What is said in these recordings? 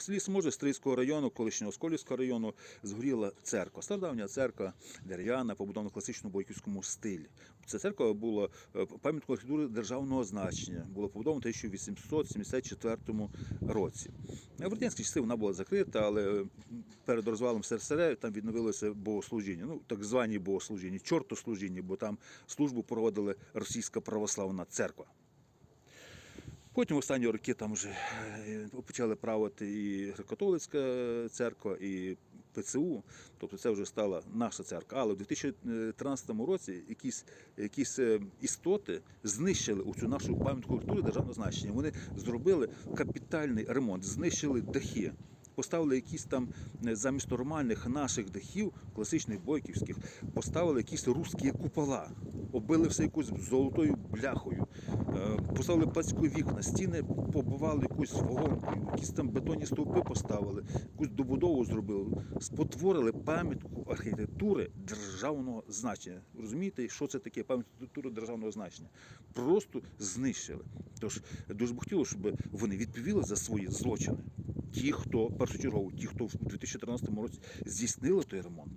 В селі Сможи Стрийського району, колишнього Сколівського району, згоріла церква. Стародавня церква дерев'яна, побудована в класичному бойківському стилі. Ця церква була е, пам'яткою архітектури державного значення, була побудована в 1874 році. В радянські часи вона була закрита, але перед розвалом СРСР там відновилося богослужіння, ну так звані богослужіння, чортослужіння, бо там службу проводила російська православна церква. Потім останні роки там вже е, почали правити і греко-католицька церква, і ПЦУ, тобто це вже стала наша церква. Але в 2013 році якісь, якісь е, істоти знищили цю нашу пам'ятку культури державного значення. Вони зробили капітальний ремонт, знищили дахи. Поставили якісь там е, замість нормальних наших дахів, класичних бойківських, поставили якісь русські купола, оббили все якоюсь золотою бляхою, е, поставили пластикові вікна, стіни побивали якусь вагонкою, якісь там бетонні стовпи поставили, якусь добудову зробили, спотворили пам'ятку архітектури державного значення. Розумієте, що це таке пам'ятка архітектури державного значення? Просто знищили. Тож дуже б хотілося, щоб вони відповіли за свої злочини. Ті, хто першочергово, ті, хто в 2013 році здійснили той ремонт,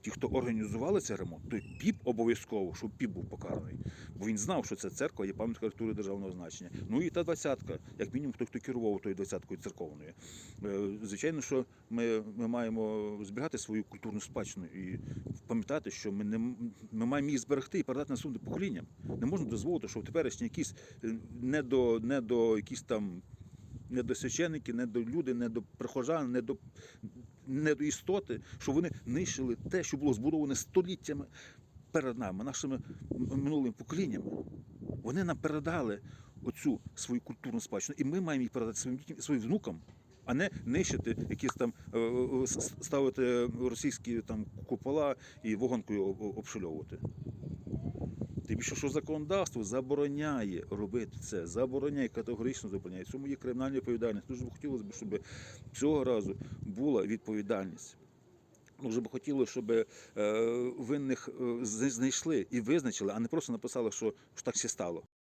ті, хто організували цей ремонт, той піп обов'язково, щоб піп був покараний. Бо він знав, що ця церква є пам'ятка архітектури державного значення. Ну і та двадцятка, як мінімум, хто хто керував тою двадцяткою церковною. Е, Звичайно, що ми, ми маємо зберігати свою культурну спадщину і пам'ятати, що ми не ми маємо її зберегти і передати наступним поколінням. Не можна дозволити, що теперішні якісь е, не до, не до якісь там не до священники, не до люди, не до прихожан, не до, не до істоти, що вони нищили те, що було збудоване століттями перед нами, нашими минулими поколіннями. Вони нам передали оцю свою культурну спадщину, і ми маємо її передати своїм дітям, своїм внукам. А не нищити якісь там е, е, с- ставити російські там купола і вогонкою об- об- обшульовувати. Тим більше, що законодавство забороняє робити це, забороняє, категорично забороняє. Цьому є кримінальна відповідальність. Дуже б хотілося б, щоб цього разу була відповідальність. Дуже б хотілося, щоб е, винних е, знайшли і визначили, а не просто написали, що, так ще стало.